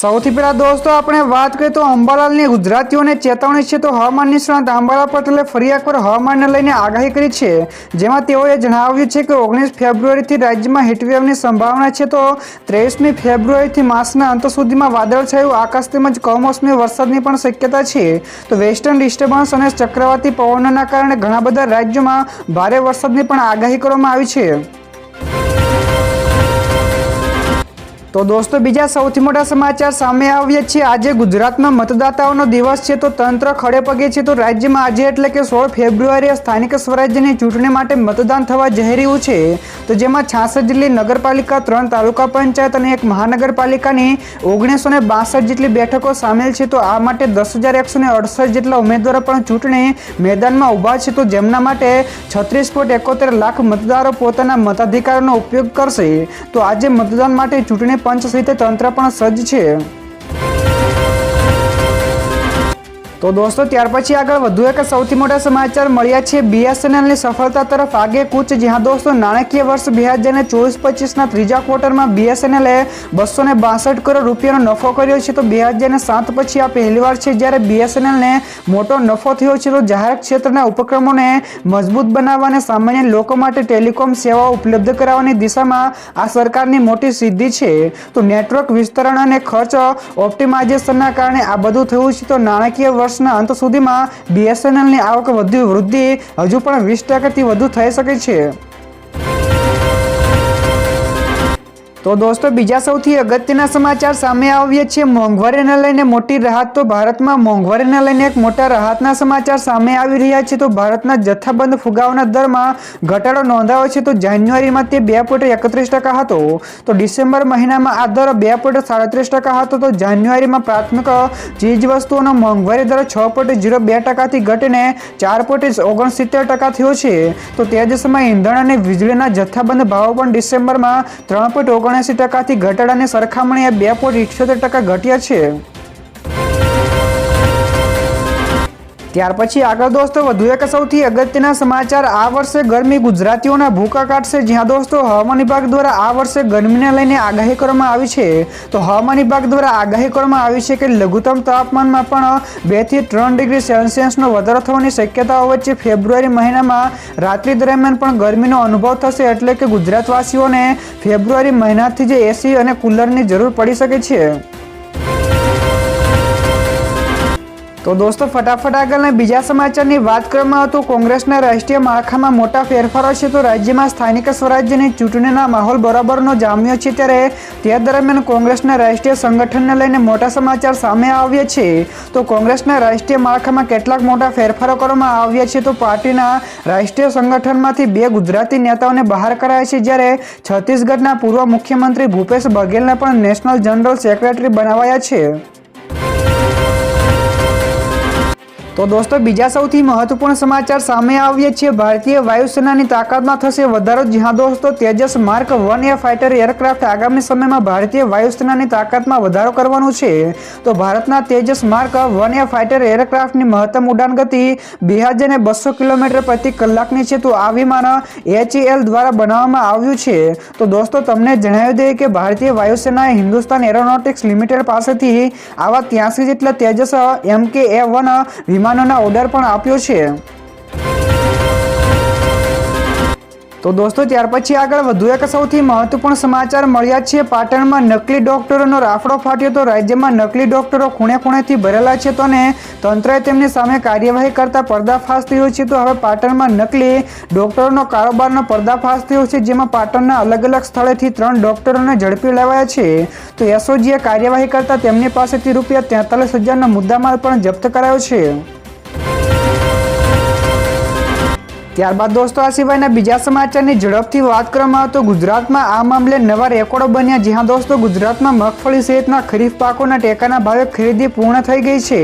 સૌથી પહેલા દોસ્તો, આપણે વાત કરીએ તો અંબાલાલની ગુજરાતીઓને ચેતવણી છે, તો હવામાન નિષ્ણાત અંબાલાલ પટેલે ફરી એકવાર હવામાનને લઈને આગાહી કરી છે. જેમાં તેઓએ જણાવ્યું છે કે ઓગણીસ ફેબ્રુઆરીથી રાજ્યમાં હીટવેવની સંભાવના છે, તો ત્રેવીસમી ફેબ્રુઆરીથી માસના અંત સુધીમાં વાદળછાયું આકાશ તેમજ કમોસમી વરસાદની પણ શક્યતા છે. તો વેસ્ટર્ન ડિસ્ટર્બન્સ અને ચક્રવાતી પવનોના કારણે ઘણા બધા રાજ્યોમાં ભારે વરસાદની પણ આગાહી કરવામાં આવી છે. તો દોસ્તો, બીજા સૌથી મોટા સમાચાર સામે આવ્યા છે. આજે ગુજરાતમાં મતદાતાઓનો દિવસ છે, તો તંત્ર ખડે પગે છે, તો રાજ્યમાં આજે એટલે કે સોળ ફેબ્રુઆરીએ સ્થાનિક સ્વરાજ્યની ચૂંટણી માટે મતદાન થવા જઈ રહ્યું છે. તો જેમાં છાસઠ જેટલી નગરપાલિકા, ત્રણ તાલુકા પંચાયત અને એક મહાનગરપાલિકાની ઓગણીસો ને બાસઠ જેટલી બેઠકો સામેલ છે, તો આ માટે દસ હજાર એકસો ને અડસઠ જેટલા ઉમેદવારો પણ ચૂંટણી મેદાનમાં ઊભા છે, તો જેમના માટે છત્રીસ પોઈન્ટ એકોતેર લાખ મતદારો પોતાના મતાધિકારનો ઉપયોગ કરશે. તો આજે મતદાન માટે ચૂંટણી પંચ સહિત તંત્ર પણ સજ્જ છે. તો દોસ્તો, ત્યાર પછી આગળ વધુ એક સૌથી મોટા સમાચાર મળ્યા છે. બીએસએનએલની સફળતા તરફ આગે કૂચ, જ્યાં દોસ્તો, નાણાકીય વર્ષ બે હજાર ને ચોવીસ પચીસના ત્રીજા ક્વાર્ટરમાં બીએસએનએલે બસો ને બાસઠ કરોડ રૂપિયાનો નફો કર્યો છે. તો બે હજાર ને સાત પછી આ પહેલીવાર છે જ્યારે બીએસએનએલને મોટો નફો થયો છે. તો જાહેર ક્ષેત્રના ઉપક્રમોને મજબૂત બનાવવા અને સામાન્ય લોકો માટે ટેલિકોમ સેવાઓ ઉપલબ્ધ કરાવવાની દિશામાં આ સરકારની મોટી સિદ્ધિ છે. તો નેટવર્ક વિસ્તરણ અને ખર્ચ ઓપ્ટિમાઇઝેશનના કારણે આ બધું થયું છે. તો નાણાકીય વર્ષના અંત સુધીમાં બીએસએનએલની આવક વધુ વૃદ્ધિ હજુ પણ વીસ ટકાથી વધુ થઈ શકે છે. તો દોસ્તો, બીજા સૌથી અગત્યના સમાચાર સામે આવ્યા છે મોંઘવારીને લઈને મોટી રાહત તો ભારતમાં. મોંઘવારીને લઈને એક મોટા રાહતના સમાચાર સામે આવી રહ્યા છે. તો ભારતના જથ્થાબંધ ફુગાવાના દરમાં ઘટાડો નોંધાયો છે. તો જાન્યુઆરીમાં તે બે પોઈન્ટ એકત્રીસ ટકા હતો. તો ડિસેમ્બર મહિનામાં આ દર બે પોઈન્ટ સાડત્રીસ ટકા હતો. તો જાન્યુઆરીમાં પ્રાથમિક ચીજ વસ્તુઓનો મોંઘવારી દર છ પોઈન્ટ ઝીરો બે ટકાથી ઘટીને ચાર પોઈન્ટ ઓગણસિત્તેર ટકા થયો છે. તો તે જ સમયે ઈંધણ અને વીજળીના જથ્થાબંધ ભાવો પણ ડિસેમ્બરમાં ત્રણ પોઈન્ટ ઓગણએંસી ટકાથી ઘટાડાની સરખામણીએ બે પોઈન્ટ ઇઠ્યોતેર ટકા ઘટ્યા છે. ત્યાર પછી આગળ દોસ્તો, વધુ એક સૌથી અગત્યના સમાચાર. આ વર્ષે ગરમી ગુજરાતીઓના ભૂકા કાઢશે. જ્યાં દોસ્તો, હવામાન વિભાગ દ્વારા આ વર્ષે ગરમીને લઈને આગાહી કરવામાં આવી છે. તો હવામાન વિભાગ દ્વારા આગાહી કરવામાં આવી છે કે લઘુત્તમ તાપમાનમાં પણ બેથી ત્રણ ડિગ્રી સેલ્સિયસનો વધારો થવાની શક્યતાઓ વચ્ચે ફેબ્રુઆરી મહિનામાં રાત્રિ દરમિયાન પણ ગરમીનો અનુભવ થશે એટલે કે ગુજરાતવાસીઓને ફેબ્રુઆરી મહિનાથી જ એસી અને કુલરની જરૂર પડી શકે છે. તો દોસ્તો, ફટાફટ આગળના બીજા સમાચારની વાત કરવામાં તો કોંગ્રેસના રાષ્ટ્રીય માળખામાં મોટા ફેરફારો છે. તો રાજ્યમાં સ્થાનિક સ્વરાજ્યની ચૂંટણીના માહોલ બરાબરનો જામ્યો છે ત્યારે તે દરમિયાન કોંગ્રેસના રાષ્ટ્રીય સંગઠનને લઈને મોટા સમાચાર સામે આવ્યા છે. તો કોંગ્રેસના રાષ્ટ્રીય માળખામાં કેટલાક મોટા ફેરફારો કરવામાં આવ્યા છે. તો પાર્ટીના રાષ્ટ્રીય સંગઠનમાંથી બે ગુજરાતી નેતાઓને બહાર કરાયા છે. જ્યારે છત્તીસગઢના પૂર્વ મુખ્યમંત્રી ભૂપેશ બઘેલને પણ નેશનલ જનરલ સેક્રેટરી બનાવાયા છે. તો દોસ્તો, બીજા સૌથી મહત્વપૂર્ણ સમાચાર સામે આવ્યા છે ભારતીય વાયુસેનાની તાકાતમાં થશે વધારો. જ્યાં દોસ્તો, Tejas mark one A fighter aircraft આગામી સમયમાં ભારતીય વાયુસેનાની તાકાતમાં વધારો કરવાનું છે. તો ભારતના Tejas mark one A fighter એરક્રાફ્ટની મહત્તમ ઉડાન ગતિ બે હજાર બસો કિલોમીટર પ્રતિ કલાકની છે. તો આ વિમાન એચએલ દ્વારા બનાવવામાં આવ્યું છે. તો દોસ્તો, તમને જણાવી દઈએ કે ભારતીય વાયુસેનાએ હિન્દુસ્તાન એરોનોટિક્સ લિમિટેડ પાસેથી આવા ત્યાંસી જેટલા તેજસ એમ કે એ વન વિમાનોના ઓર્ડર પણ આપ્યો છે. તો દોસ્તો, ત્યાર પછી આગળ વધુ એક સૌથી મહત્વપૂર્ણ સમાચાર મળ્યા છે. પાટણમાં નકલી ડોક્ટરોનો રાફડો ફાટ્યો તો રાજ્યમાં નકલી ડોક્ટરો ખૂણે ખૂણેથી ભરેલા છે તો અને તંત્રએ તેમની સામે કાર્યવાહી કરતા પર્દાફાશ થયો છે. તો હવે પાટણમાં નકલી ડોક્ટરોનો કારોબારનો પર્દાફાશ થયો છે, જેમાં પાટણના અલગ અલગ સ્થળેથી ત્રણ ડોક્ટરોને ઝડપી લેવાયા છે. તો એસઓજીએ કાર્યવાહી કરતા તેમની પાસેથી રૂપિયા તેતાલીસ હજારનો મુદ્દામાલ પણ જપ્ત કરાયો છે. Thank you ત્યારબાદ દોસ્તો આ સિવાયના બીજા સમાચારની ઝડપથી વાત કરવામાં આવે તો ગુજરાતમાં આ મામલે નવા રેકોર્ડો બન્યા. જ્યાં દોસ્તો, ગુજરાતમાં મગફળી સહિતના ખરીફ પાકોના ટેકાના ભાવે ખરીદી પૂર્ણ થઈ ગઈ છે.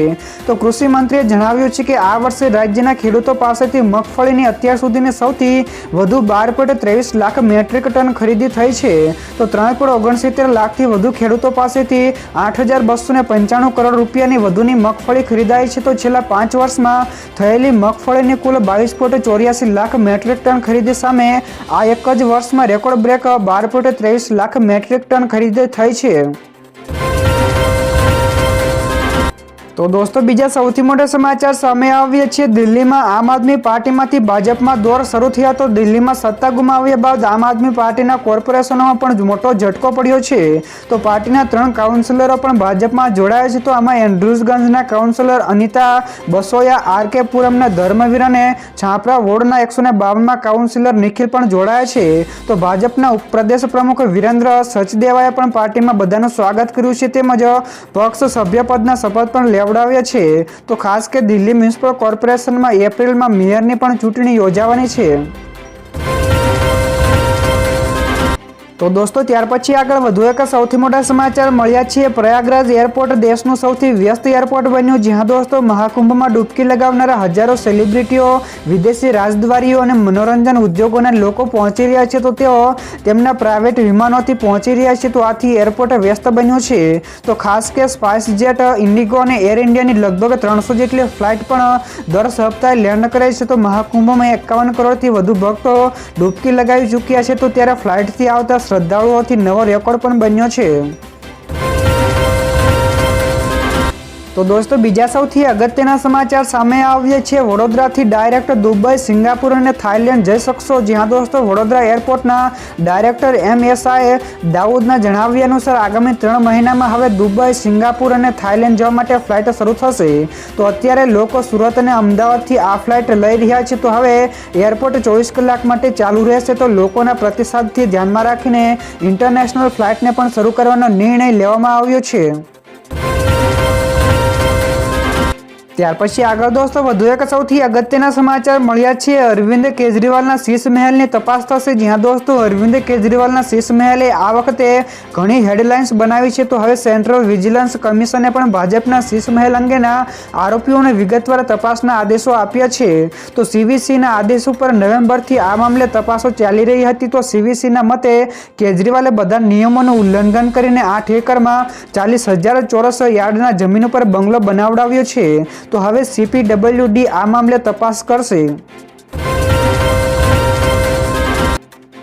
તો કૃષિ મંત્રીએ જણાવ્યું છે કે આ વર્ષે રાજ્યના ખેડૂતો પાસેથી મગફળીની અત્યાર સુધીની સૌથી વધુ બાર પોઈન્ટ ત્રેવીસ લાખ મેટ્રિક ટન ખરીદી થઈ છે. તો ત્રણ પોઈન્ટ ઓગણસિત્તેર લાખથી વધુ ખેડૂતો પાસેથી આઠ હજાર બસો ને પંચાણું કરોડ રૂપિયાની વધુની મગફળી ખરીદાઈ છે. તો છેલ્લા પાંચ વર્ષમાં થયેલી મગફળીની કુલ બાવીસ પોઈન્ટ ચોર્યાસી લાખ મેટ્રિક ટન ખરીદી સામે આ એક જ વર્ષમાં રેકોર્ડ બ્રેક બાર ત્રેવીસ લાખ મેટ્રિક ટન ખરીદી થઈ છે. તો દોસ્તો, બીજા સૌથી મોટા સમાચાર સામે આવ્યા છે દિલ્હીમાં આમ આદમી પાર્ટીમાંથી ભાજપમાં દોર શરૂ થયા તો દિલ્હીમાં સત્તા ગુમાવ્યા બાદ આમ આદમી પાર્ટીના કોર્પોરેશનોમાં પણ મોટો ઝટકો પડ્યો છે. તો પાર્ટીના ત્રણ કાઉન્સિલરો પણ ભાજપમાં જોડાયા છે. તો આમાં એન્ડ્રુઝગંજના councillor Anita Basoya, R K પુરમના Dharmveer અને છાપરા વોર્ડના એકસો ને બાવનમાં કાઉન્સિલર નિખિલ પણ જોડાયા છે. તો ભાજપના ઉપપ્રદેશ પ્રમુખ વિરેન્દ્ર સચદેવાએ પણ પાર્ટીમાં બધાનું સ્વાગત કર્યું છે. તેમજ પક્ષ સભ્યપદના શપથ પણ લેવડાવ્યા છે. તો ખાસ કે દિલ્હી મ્યુનિસિપલ કોર્પોરેશનમાં એપ્રિલમાં મેયરની પણ ચૂંટણી યોજાવાની છે. તો દોસ્તો, ત્યાર પછી આગળ વધુ એક સૌથી મોટા સમાચાર મળ્યા છીએ. પ્રયાગરાજ એરપોર્ટ દેશનું સૌથી વ્યસ્ત એરપોર્ટ બન્યું, જ્યાં દોસ્તો મહાકુંભમાં ડૂબકી લગાવનારા હજારો સેલિબ્રિટીઓ વિદેશી રાજદ્વારીઓ અને મનોરંજન ઉદ્યોગોના લોકો પહોંચી રહ્યા છે. તો તેઓ તેમના પ્રાઇવેટ વિમાનોથી પહોંચી રહ્યા છે. તો આથી એરપોર્ટ વ્યસ્ત બન્યું છે. તો ખાસ કે સ્પાઇસ જેટ, ઇન્ડિગો અને એર ઇન્ડિયાની લગભગ ત્રણસો જેટલી ફ્લાઇટ પણ દર સપ્તાહે લેન્ડ કરે છે. તો મહાકુંભમાં એકાવન કરોડથી વધુ ભક્તો ડૂબકી લગાવી ચૂક્યા છે. તો ત્યારે ફ્લાઇટથી આવતા શ્રદ્ધાળુઓથી નવો રેકોર્ડ પણ બન્યો છે. તો દોસ્તો, બીજા સૌથી અગત્યના સમાચાર સામે આવ્યા છે વડોદરાથી ડાયરેક્ટ દુબઈ, સિંગાપુર અને થાઇલેન્ડ જઈ શકશો. જ્યાં દોસ્તો, વડોદરા એરપોર્ટના ડાયરેક્ટર એમ એસઆઈએ દાઉદના જણાવ્યા અનુસાર આગામી ત્રણ મહિનામાં હવે દુબઈ, સિંગાપુર અને થાઇલેન્ડ જવા માટે ફ્લાઇટ શરૂ થશે. તો અત્યારે લોકો સુરત અને અમદાવાદથી આ ફ્લાઇટ લઈ રહ્યા છે. તો હવે એરપોર્ટ ચોવીસ કલાક માટે ચાલુ રહેશે. તો લોકોના પ્રતિસાદથી ધ્યાનમાં રાખીને ઇન્ટરનેશનલ ફ્લાઇટને પણ શરૂ કરવાનો નિર્ણય લેવામાં આવ્યો છે. ત્યાર પછી આગળ દોસ્તો, વધુ એક સૌથી અગત્યના સમાચાર મળ્યા છે. અરવિંદ કેજરીવાલના શીશ મહેલની તપાસ થશે. જ્યાં દોસ્તો, અરવિંદ કેજરીવાલના શીશ મહેલે આ વખતે ઘણી હેડલાઇન્સ બનાવી છે. તો હવે સેન્ટ્રલ વિજિલન્સ કમિશને પણ ભાજપના શીશ મહેલ અંગેના આરોપીઓને વિગતવાર તપાસના આદેશો આપ્યા છે. તો સીવીસીના આદેશ ઉપર નવેમ્બરથી આ મામલે તપાસો ચાલી રહી હતી. તો સીવીસીના મતે કેજરીવાલે બધા નિયમોનું ઉલ્લંઘન કરીને આઠ એકરમાં ચાલીસ હજાર ચોરસ યાર્ડના જમીન ઉપર બંગલો બનાવડાવ્યો છે. તો હવે સીપીડબ્લ્યુડી આ મામલે તપાસ કરશે.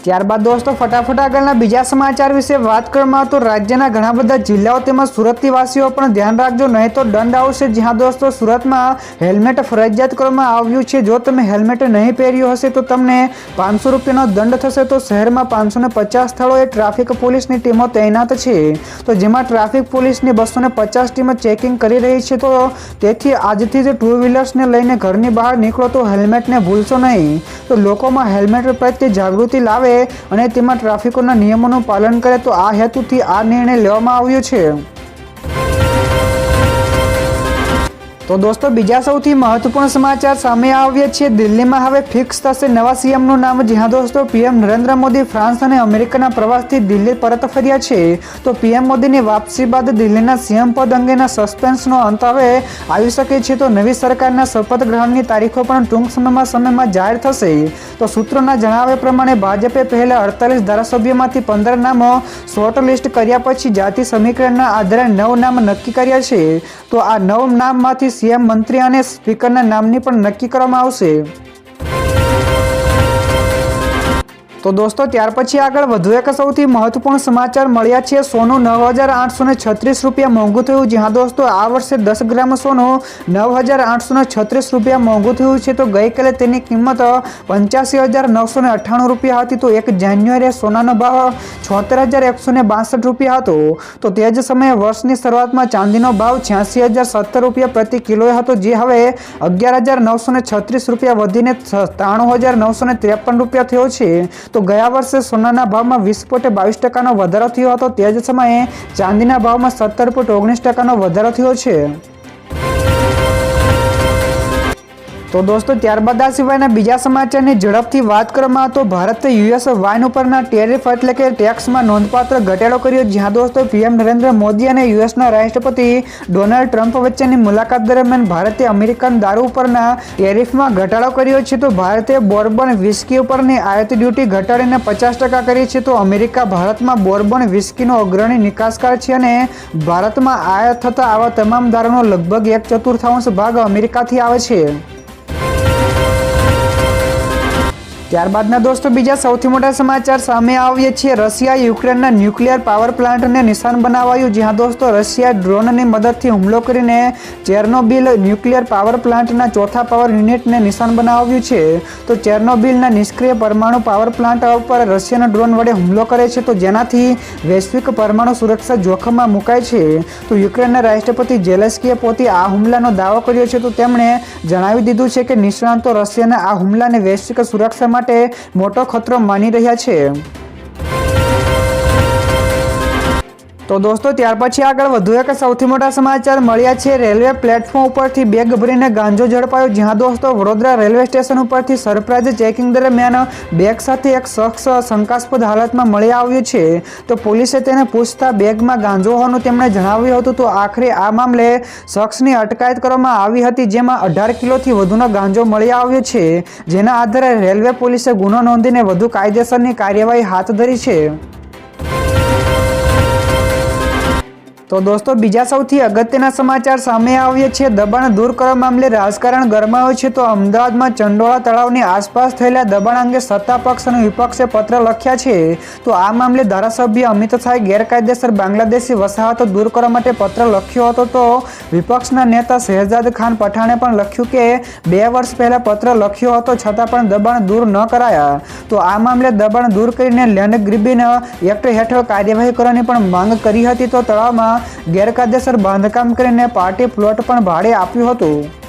ત્યારબાદ દોસ્તો, ફટાફટ આગળના બીજા સમાચાર વિશે વાત કરવામાં તો રાજ્યના ઘણા બધા જિલ્લાઓ તેમજ સુરતથી વાસીઓ પણ ધ્યાન રાખજો, નહીં તો દંડ આવશે. જ્યાં દોસ્તો, સુરતમાં હેલ્મેટ ફરજિયાત કરવામાં આવ્યું છે. જો તમે હેલ્મેટ નહીં પહેર્યું હશે તો તમને પાંચસો રૂપિયાનો દંડ થશે. તો શહેરમાં પાંચસો ને પચાસ સ્થળોએ ટ્રાફિક પોલીસની ટીમો તૈનાત છે. તો જેમાં ટ્રાફિક પોલીસની બસો ને પચાસ ટીમો ચેકિંગ કરી રહી છે. તો તેથી આજથી જ ટુ વ્હીલર્સને લઈને ઘરની બહાર નીકળો તો હેલ્મેટને ભૂલશો નહીં. તો લોકોમાં હેલ્મેટ પ્રત્યે જાગૃતિ લાવે અને તેમાં ટ્રાફિકોના નિયમોનું પાલન કરે તો આ હેતુથી આ નિર્ણય લેવામાં આવ્યો છે. તો દોસ્તો, બીજા સૌથી મહત્વપૂર્ણ સમાચાર સામે આવ્યા છે. દિલ્હીમાં હવે ફિક્સ થશે નવા સીએમનું નામ. જ્યાં દોસ્તો પીએમ નરેન્દ્ર મોદી ફ્રાન્સ અને અમેરિકાના પ્રવાસથી દિલ્હી પરત ફર્યા છે. તો પીએમ મોદીની વાપસી બાદ દિલ્હીના સીએમ પદ અંગેના સસ્પેન્સનો અંત હવે આવી શકે છે. તો નવી સરકારના શપથ ગ્રહણની તારીખો પણ ટૂંક સમયમાં સમયમાં જાહેર થશે. તો સૂત્રોના જણાવ્યા પ્રમાણે ભાજપે પહેલા અડતાલીસ ધારાસભ્યોમાંથી પંદર નામો શોર્ટ લિસ્ટ કર્યા પછી જાતિ સમીકરણના આધારે નવ નામ નક્કી કર્યા છે. તો આ નવ નામમાંથી સીએમ મંત્રી અને સ્પીકરના નામની પણ નક્કી કરવામાં આવશે. તો દોસ્તો, ત્યાર પછી આગળ વધુ એક સૌથી મહત્વપૂર્ણ સમાચાર મળ્યા છે. સોનું નવ હજાર આઠસો છત્રીસ રૂપિયા મોંઘું થયું જ્યાં દોસ્તો, આ વર્ષે દસ ગ્રામ સોનું નવ હજાર આઠસો છત્રીસ રૂપિયા મોંઘું થયું છે. તો ગઈકાલે તેની કિંમત પંચ્યાસી હજાર નવસો અઠ્ઠાણું રૂપિયા હતી. તો એક જાન્યુઆરીએ સોનાનો ભાવ છોતેર હજાર એકસો ને બાસઠ રૂપિયા હતો. તો તે જ સમયે વર્ષની શરૂઆતમાં ચાંદીનો ભાવ છ્યાસી હજાર સત્તર રૂપિયા પ્રતિ કિલોએ હતો. જે હવે અગિયાર હજાર નવસો છત્રીસ રૂપિયા વધીને ત્રાણું હજાર નવસો ત્રેપન રૂપિયા થયો છે. તો ગયા વર્ષે સોનાના ભાવમાં વીસ પોઈન્ટ બાવીસ ટકાનો વધારો થયો હતો. તે જ સમયે ચાંદીના ભાવમાં સત્તર પોઈન્ટ ઓગણીસ ટકાનો વધારો થયો છે. તો દોસ્તો, ત્યારબાદ આ સિવાયના બીજા સમાચારની ઝડપથી વાત કરવામાં તો ભારતે યુએસ વાઇન ઉપરના ટેરિફ એટલે કે ટેક્સમાં નોંધપાત્ર ઘટાડો કર્યો, જ્યાં દોસ્તો પીએમ નરેન્દ્ર મોદી અને યુએસના રાષ્ટ્રપતિ ડોનાલ્ડ ટ્રમ્પ વચ્ચેની મુલાકાત દરમિયાન ભારતે અમેરિકન દારૂ ઉપરના ટેરિફમાં ઘટાડો કર્યો છે. તો ભારતે બોર્બન વિસ્કી ઉપરની આયાત ડ્યુટી ઘટાડીને પચાસ ટકા કરી છે. તો અમેરિકા ભારતમાં બોર્બન વિસ્કીનો અગ્રણી નિકાસકાર છે અને ભારતમાં આયાત થતા આવા તમામ દારૂનો લગભગ એક ચતુર્થાંશ ભાગ અમેરિકાથી આવે છે. ત્યારબાદના દોસ્તો, બીજા સૌથી મોટા સમાચાર સામે આવીએ છીએ. રશિયા યુક્રેનના ન્યુક્લિયર પાવર પ્લાન્ટને નિશાન બનાવાયું, જ્યાં દોસ્તો, રશિયા ડ્રોનની મદદથી હુમલો કરીને ચેર્નોબિલ ન્યુક્લિયર પાવર પ્લાન્ટના ચોથા પાવર યુનિટને નિશાન બનાવ્યું છે. તો ચેર્નોબિલના નિષ્ક્રિય પરમાણુ પાવર પ્લાન્ટ પર રશિયાના ડ્રોન વડે હુમલો કરે છે. તો જેનાથી વૈશ્વિક પરમાણુ સુરક્ષા જોખમમાં મુકાય છે. તો યુક્રેનના રાષ્ટ્રપતિ જેલેસ્કીએ પોતે આ હુમલાનો દાવો કર્યો છે. તો તેમણે જણાવી દીધું છે કે નિષ્ણાંતો રશિયાના આ હુમલાને વૈશ્વિક સુરક્ષા માટે મોટો ખતરો માની રહ્યા છે. તો દોસ્તો, ત્યાર પછી આગળ વધુ એક સૌથી મોટા સમાચાર મળ્યા છે. રેલવે પ્લેટફોર્મ ઉપરથી બેગ ભરીને ગાંજો ઝડપાયો, જ્યાં દોસ્તો વડોદરા રેલવે સ્ટેશન ઉપરથી સરપ્રાઇઝ ચેકિંગ દરમિયાન બેગ સાથે એક શખ્સ શંકાસ્પદ હાલતમાં મળી આવ્યું છે. તો પોલીસે તેને પૂછતા બેગમાં ગાંજો હોવાનું તેમણે જણાવ્યું હતું. તો આખરે આ મામલે શખ્સની અટકાયત કરવામાં આવી હતી, જેમાં અઢાર કિલોથી વધુનો ગાંજો મળી આવ્યો છે. જેના આધારે રેલવે પોલીસે ગુનો નોંધીને વધુ કાયદેસરની કાર્યવાહી હાથ ધરી છે. તો દોસ્તો, બીજા સૌથી અગત્યના સમાચાર સામે આવીએ છે. દબાણ દૂર કરવા મામલે રાજકારણ ગરમાયું છે. તો અમદાવાદમાં ચંડોળા તળાવની આસપાસ થયેલા દબાણ અંગે સત્તા પક્ષ અને વિપક્ષે પત્ર લખ્યા છે. તો આ મામલે ધારાસભ્ય અમિત શાહે ગેરકાયદેસર બાંગ્લાદેશી વસાહતો દૂર કરવા માટે પત્ર લખ્યો હતો. તો વિપક્ષના નેતા શહેજાદ ખાન પઠાણે પણ લખ્યું કે, બે વર્ષ પહેલાં પત્ર લખ્યો હતો, છતાં પણ દબાણ દૂર ન કરાયા. તો આ મામલે દબાણ દૂર કરીને લેન્ડ ગ્રીબિન એક્ટ હેઠળ કાર્યવાહી કરવાની પણ માંગ કરી હતી. તો તળાવમાં ગેરકાયદેસર બાંધકામ કરીને પાર્ટી પ્લોટ પણ ભાડે આપ્યું હતું.